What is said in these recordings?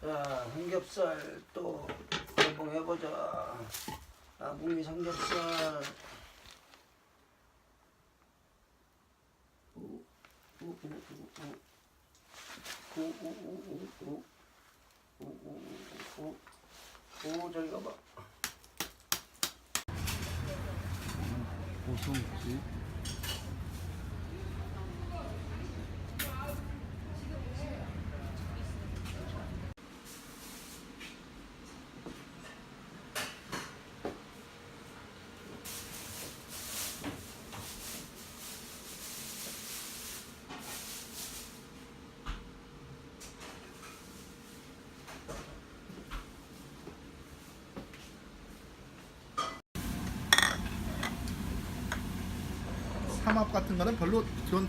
자, 삼겹살 또 개봉해보자. 나붕이 삼겹살. 오, 오, 오, 오, 오. 오, 오, 오, 오, 오. 오, 오, 오, 오. 오, 저기 가봐. 무슨 지 삼합 같은 거는 별로 그런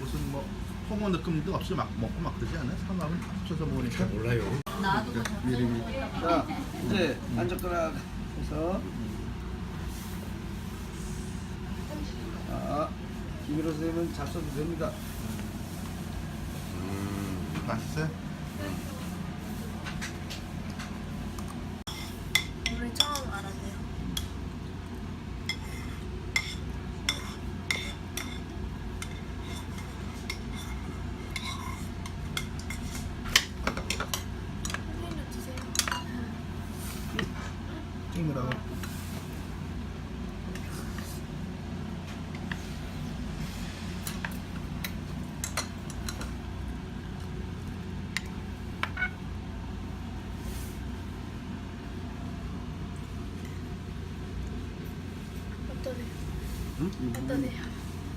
무슨 뭐 홍어 느낌도 없이 막 먹고 막 그러지 않아요? 삼합은 합쳐서 먹으니까 몰라요. 미리 자, 이제 안젓가락 해서. 자, 김일호 선생님은 잘 써도 됩니다. 맛있어요? 오늘 처음 알았네요. 선생님도 드세요. 찍느라고 어떠세요? 응? 어떠세요?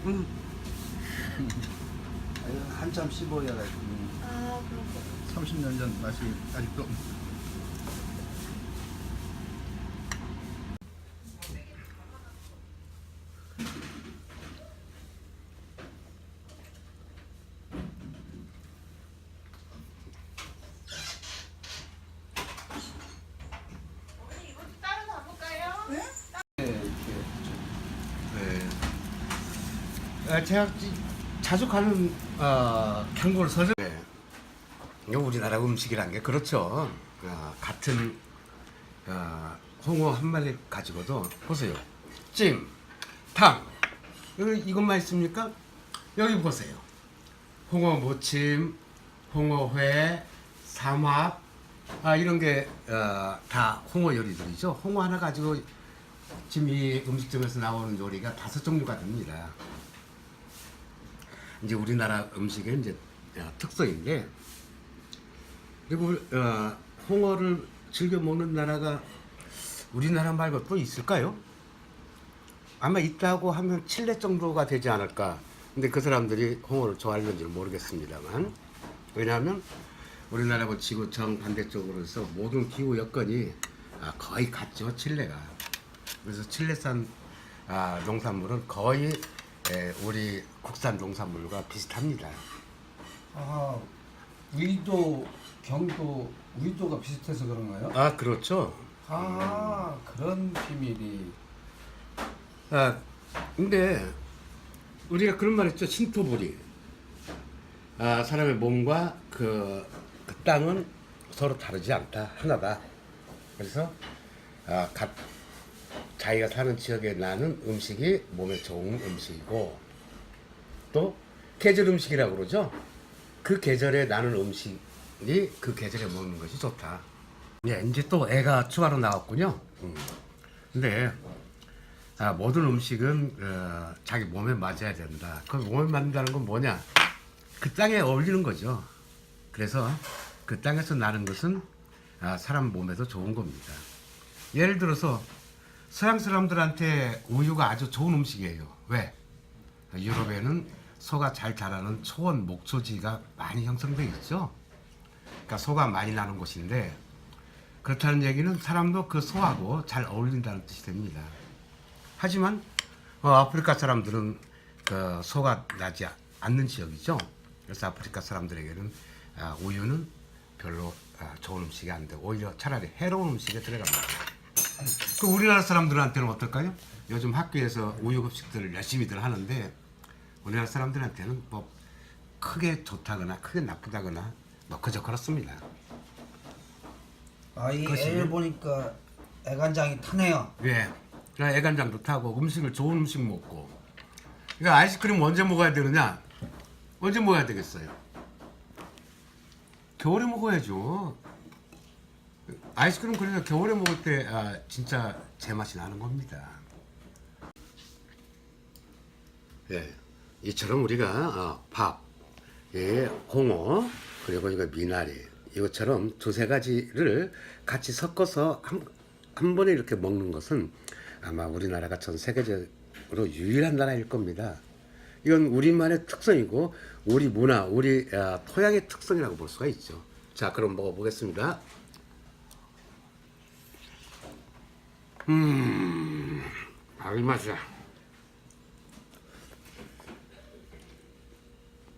응. 아유, 한참 씹어야 돼. 아 그렇고 30년 전 맛이 아직도 네, 이렇게. 네. 아, 제가 지- 자주 가는 어, 단골 서점. 네. 우리나라 음식이란 게 그렇죠. 어, 같은 어, 홍어 한 마리 가지고도 보세요. 찜, 탕. 이것만 있습니까? 여기 보세요. 홍어 무침, 홍어회, 삼합, 아 이런 게다 홍어 요리들이죠. 홍어 하나 가지고 지금 이 음식점에서 나오는 요리가 다섯 종류가 됩니다. 이제 우리나라 음식의 이제 어, 특성인데 그리고 어, 홍어를 즐겨 먹는 나라가 우리나라 말고 또 있을까요? 아마 있다고 하면 칠레 정도가 되지 않을까. 근데 그 사람들이 홍어를 좋아하는지 모르겠습니다만 왜냐하면 우리나라하고 지구청 반대쪽으로 해서 모든 기후 여건이 아, 거의 같죠 칠레가. 그래서 칠레산 아, 농산물은 거의 에, 우리 국산 농산물과 비슷합니다. 아, 위도, 경도, 위도가 비슷해서 그런가요? 아 그렇죠. 아, 그런 비밀이. 아 근데 우리가 그런 말 했죠 신토부리. 아 사람의 몸과 그, 그 땅은 서로 다르지 않다 하나다. 그래서 아, 각 자기가 사는 지역에 나는 음식이 몸에 좋은 음식이고 또 계절 음식이라고 그러죠. 그 계절에 나는 음식이 그 계절에 먹는 것이 좋다. 예, 이제 또 애가 추가로 나왔군요. 음. 근데 아, 모든 음식은 어, 자기 몸에 맞아야 된다. 그 몸에 맞는다는 건 뭐냐? 그 땅에 어울리는 거죠. 그래서 그 땅에서 나는 것은 아, 사람 몸에도 좋은 겁니다. 예를 들어서 서양 사람들한테 우유가 아주 좋은 음식이에요. 왜? 유럽에는 소가 잘 자라는 초원 목초지가 많이 형성되어 있죠. 그러니까 소가 많이 나는 곳인데 그렇다는 얘기는 사람도 그 소하고 잘 어울린다는 뜻이 됩니다. 하지만 어, 아프리카 사람들은 그 소가 나지 않는 지역이죠. 그래서 아프리카 사람들에게는 아, 우유는 별로 아, 좋은 음식이 안 되고 오히려 차라리 해로운 음식에 들어갑니다. 그 우리나라 사람들한테는 어떨까요? 요즘 학교에서 우유 급식들을 열심히들 하는데 우리나라 사람들한테는 뭐 크게 좋다거나 크게 나쁘다거나 뭐 그저 그렇습니다. 아 이 그것이- 애를 보니까 애간장이 타네요. 예. 그러니까 애간장도 타고 음식을 좋은 음식 먹고. 그러니까 아이스크림 언제 먹어야 되느냐? 언제 먹어야 되겠어요? 겨울에 먹어야죠. 아이스크림 그러니까 겨울에 먹을 때 아, 진짜 제맛이 나는 겁니다. 예. 이처럼 우리가 어, 밥, 예, 홍어, 그리고 이거 미나리 이것처럼 두세 가지를 같이 섞어서 한, 한 번에 이렇게 먹는 것은 아마 우리나라가 전 세계적으로 유일한 나라일 겁니다. 이건 우리만의 특성이고 우리 문화, 우리 아, 토양의 특성이라고 볼 수가 있죠. 자, 그럼 먹어보겠습니다. 음, 아, 이 맛이야.